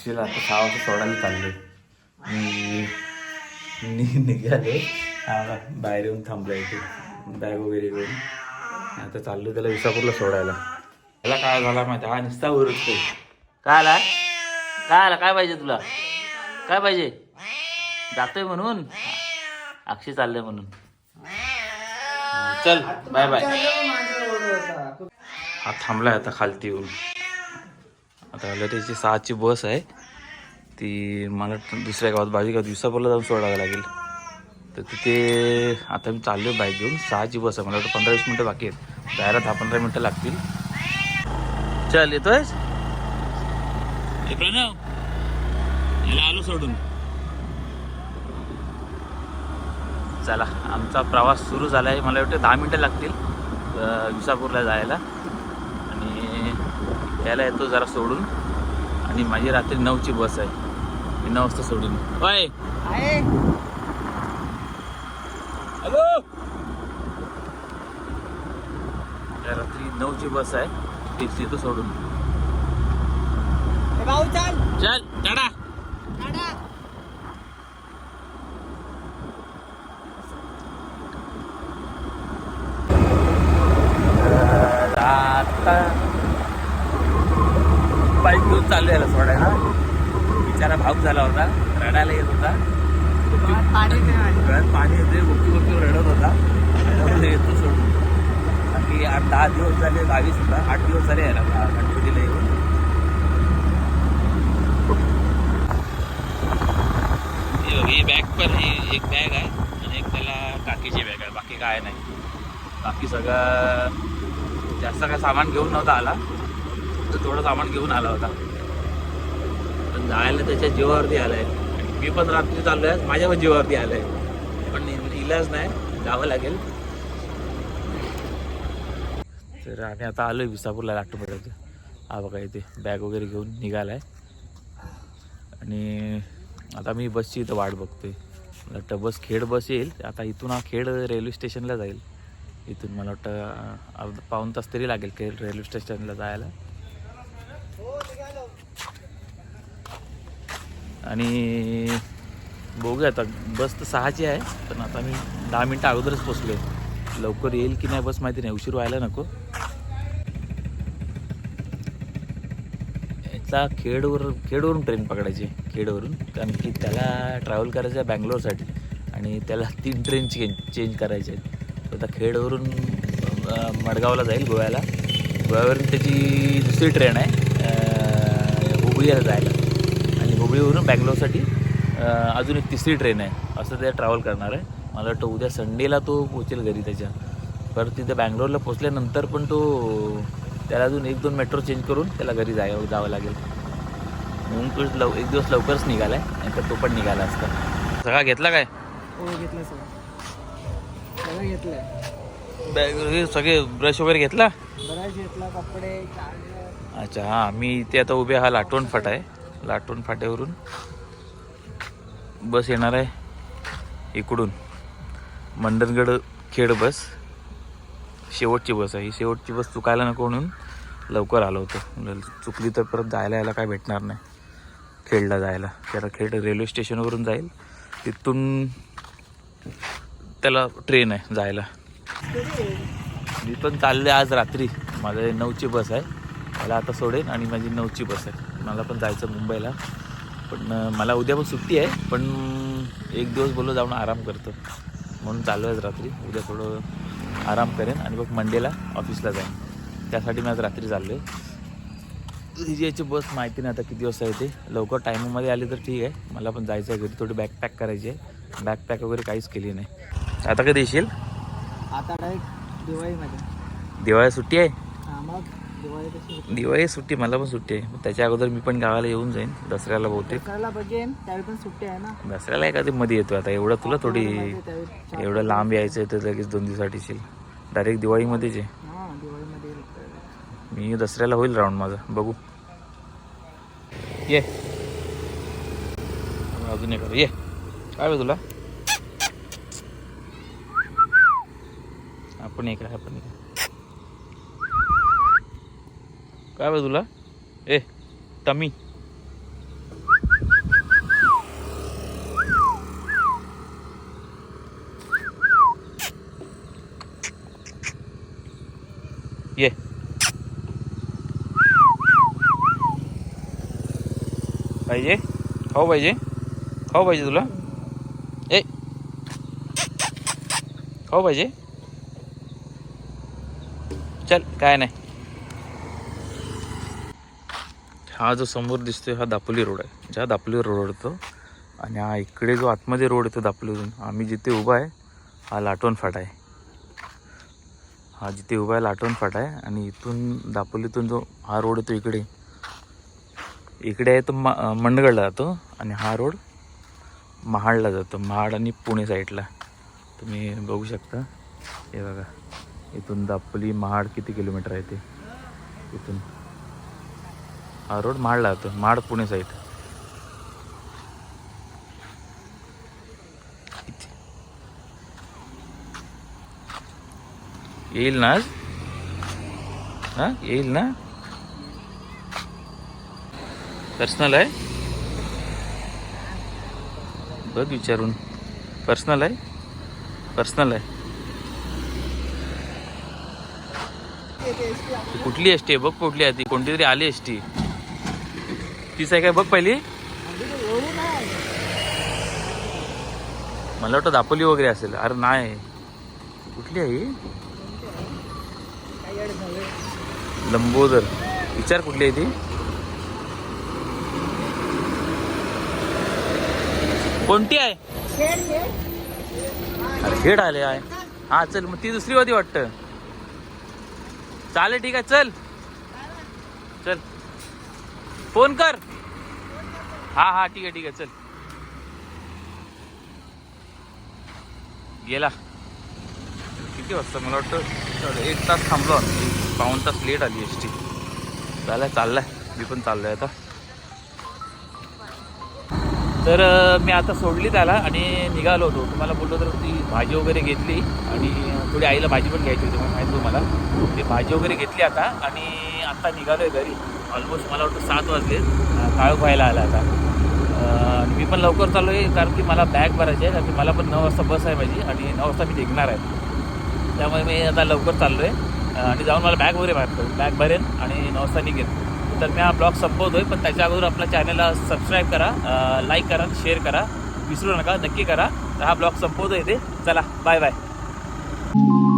अक्षयला आता सहा वाजता सोडायला चालले मी निघाले बाहेर येऊन थांबला इथे. बॅग वगैरे घेऊन. आता चाललो त्याला विसापूरला सोडायला. त्याला काय झाला माहिती? हा नुसता उरतोय काय आला? काय आला? काय पाहिजे तुला? काय पाहिजे? जातोय म्हणून? अक्षय चाललंय म्हणून. चल बाय बाय हा थांबलाय आता खालती येऊन. आता त्याची सहाची बस आहे. ती मला दुसऱ्या गावात बाजी गावात विसापूरला जाऊन सोडावं लागेल. तर तिथे आता मी चाललो बाईक घेऊन. सहाची बस आहे. मला वाटतं पंधरा वीस मिनटं बाकी आहेत. जायला दहा पंधरा मिनटं लागतील. चल येतोय प्रणव याला आलो सोडून. चला आमचा प्रवास सुरू झाला आहे मला वाटतं दहा मिनटं लागतील विसापूरला जायला. यायला येतो जरा सोडून. आणि माझी रात्री नऊची बस आहे. मी नऊ वाजता सोडून. होय हॅलो! रात्री नऊची बस आहे. तीच येतो सोडून. चल. आता बाईक घेऊन चालू यायला सोडायला. बिचारा भाऊक झाला होता. रडायला येत होता. गळ्यात पाणी येते गुपची गुपची रडत होता. येतो सोडून. बाकी आठ दहा दिवस झाले गावीच होता आठ दिवस झाले यायला गणपतीला येऊन. हे ही बॅग पण ही एक बॅग आहे. आणि एक त्याला काकीची बॅग आहे. बाकी काय नाही. बाकी सगळं जास्त काय सामान घेऊन नव्हता आला. फक्त थोडं सामान घेऊन आला होता. पण जायला त्याच्या जीवावरती आलं आहे मी पण रात्री चाललो आहे माझ्या पण जीवावरती आहे पण इलाज नाही जावं लागेल. तर आम्ही आता आलोय विसापूरला लाटूपर्यंत. हा बघा इथे बॅग वगैरे घेऊन निघालाय. आणि आता मी बसची इथं वाट बघतोय. मला वाटतं बस खेड बस येईल. आता इथून हा खेड रेल्वे स्टेशनला जाईल. इथून मला वाटतं अर्धा पाऊन तास तरी लागेल खेड रेल्वे स्टेशनला जायला. आणि बघूया आता बस तर सहाची आहे पण आता मी दहा मिनटं अगोदरच पोचलोय. लवकर येईल की नाही बस माहिती नाही उशीर व्हायला नको. याचा खेडवर खेडवरून ट्रेन पकडायची खेडवरून कारण की त्याला ट्रॅव्हल करायचं आहे बँगलोरसाठी आणि त्याला तीन ट्रेन चेंज चेंज करायचे आहेत. तर आता खेडवरून मडगावला जाईल गोव्याला. गोव्यावरून त्याची दुसरी ट्रेन आहे अं, हुबळीला जायला. आणि हुबळीवरून बँगलोरसाठी अजून एक तिसरी ट्रेन आहे. असं ते ट्रॅव्हल करणार आहे. मला वाटतं उद्या संडेला तो पोचेल घरी त्याच्या. परत तिथे बँगलोरला पोचल्यानंतर पण तो त्याला अजून एक दोन मेट्रो चेंज करून त्याला घरी जावं जावं लागेल. म्हणून तो लव एक दिवस लवकरच निघाला आहे नाहीतर तो पण निघाला असता. सगळा घेतला काय? हो घेतलं सगळं. सगळं घेतलंय. बॅग सगळे ब्रश वगैरे घेतला? बराच घेतला कपडे अच्छा हां मी इथे आता उभे हा लाटवण फाटा आहे लाटून फाट्यावरून. बस येणार आहे इकडून. मंडनगड खेड बस. शेवटची बस आहे. ही शेवटची बस चुकायला नको म्हणून लवकर आलो होतो. म्हणजे चुकली तर परत जायला यायला काय भेटणार नाही. खेडला जायला. त्याला खेड रेल्वे स्टेशनवरून जाईल. तिथून त्याला ट्रेन आहे जायला. मी पण चालले आज रात्री. माझं नऊची बस आहे. मला आता सोडेन आणि माझी नऊची बस आहे. मला पण जायचं मुंबईला. पण मला उद्या पण सुट्टी आहे पण एक दिवस बोललो जाऊन आराम करतो. म्हणून चालू आहे रात्री. उद्या थोडं आराम करेन आणि मग मंडेला ऑफिसला जाईन. त्यासाठी मी आज रात्री चाललो आहे ही जी याची बस माहिती नाही आता किती वाजता येते. लवकर टायमिंगमध्ये आली तर ठीक आहे. मला पण जायचं आहे घरी. थोडी बॅग पॅक करायची आहे. बॅग पॅक वगैरे काहीच केली नाही. आता कधी येशील? आता डायरेक्ट दिवाळीमध्ये. दिवाळी सुट्टी आहे? हा मग? दिवाळी सुट्टी मला पण सुट्टी आहे. त्याच्या अगोदर मी पण गावाला येऊन जाईन दसऱ्याला बहुतेक. दसऱ्याला एखादी मध्ये येतो आता एवढं तुला थोडी एवढं लांब यायचं तर लगेच दोन दिवसासाठी येशील. डायरेक्ट दिवाळीमध्येच आहे. मी दसऱ्याला होईल राऊंड माझा. बघू. ये. अजून एक ये. काय तुला? आपण एक आहे आपण एक काय बघ तुला ए तमी ये पाहिजे खाऊ पाहिजे खाऊ पाहिजे तुला ए खाऊ पाहिजे चल काय नाही हा जो समोर दिसतोय हा दापोली रोड आहे. ज्या दापोली रोड येतो आणि हा इकडे जो आतमध्ये रोड येतो दापोलीतून. आम्ही जिथे उभा आहे हा लाटवण फाटा आहे. हा जिथे उभा आहे लाटवण फाटा आहे आणि इथून दापोलीतून जो हा रोड येतो इकडे. इकडे आहे तो मा मंडगडला जातो आणि हा रोड महाडला जातो. महाड आणि पुणे साईडला. तुम्ही बघू शकता. हे बघा. इथून दापोली महाड किती किलोमीटर आहे ते? इथून. हा रोड महाडला जातो महाड पुणे साईड येईल ना आज हा येईल ना पर्सनल आहे बघ विचारून पर्सनल आहे पर्सनल आहे कुठली एस टी आहे बघ कुठली आहे ती कोणती तरी आली एस टी तीच आहे काय? बघ पहिली. मला वाटतं दापोली वगैरे असेल. अरे नाही. कुठली आहे लंबोदर. विचार कुठली आहे ती? कोणती आहे? अरे खेड आले आहे. हा चल मग ती दुसरी होती वाटतं. चालेल ठीक आहे चल. चल. फोन कर. हा हा ठीक आहे ठीक आहे चल. गेला. किती वाजता मला वाटतं? एक तास थांबलो पाऊन तास लेट आली एस टी चाललाय चाललाय. मी पण चाललोय आता. तर मी आता सोडली त्याला आणि निघालो होतो. तुम्हाला बोललो तर ती भाजी वगैरे घेतली आणि थोडी आईला भाजी पण घ्यायची होती मला माहिती तुम्हाला. ती भाजी वगैरे घेतली आता आणि आत्ता निघालो आहे घरी. ऑलमोस्ट मला वाटतं सात वाजले. काळू व्हायला आला आता. आणि मी पण लवकर चाललो आहे कारण की मला बॅग भरायची आहे. कारण की मला पण नऊ वाजता बस आहे माझी आणि नऊ वाजता मी निघणार आहे. त्यामुळे मी आता लवकर चाललो आहे आणि जाऊन मला बॅग वगैरे भरतो बॅग भरेन आणि नऊ वाजता निघेन. तर मी हा ब्लॉग संपवतोय पण त्याच्या अगोदर आपल्या चॅनलला सबस्क्राईब करा लाईक करा शेअर करा विसरू नका नक्की करा. तर हा ब्लॉग संपवतो इथे. चला बाय बाय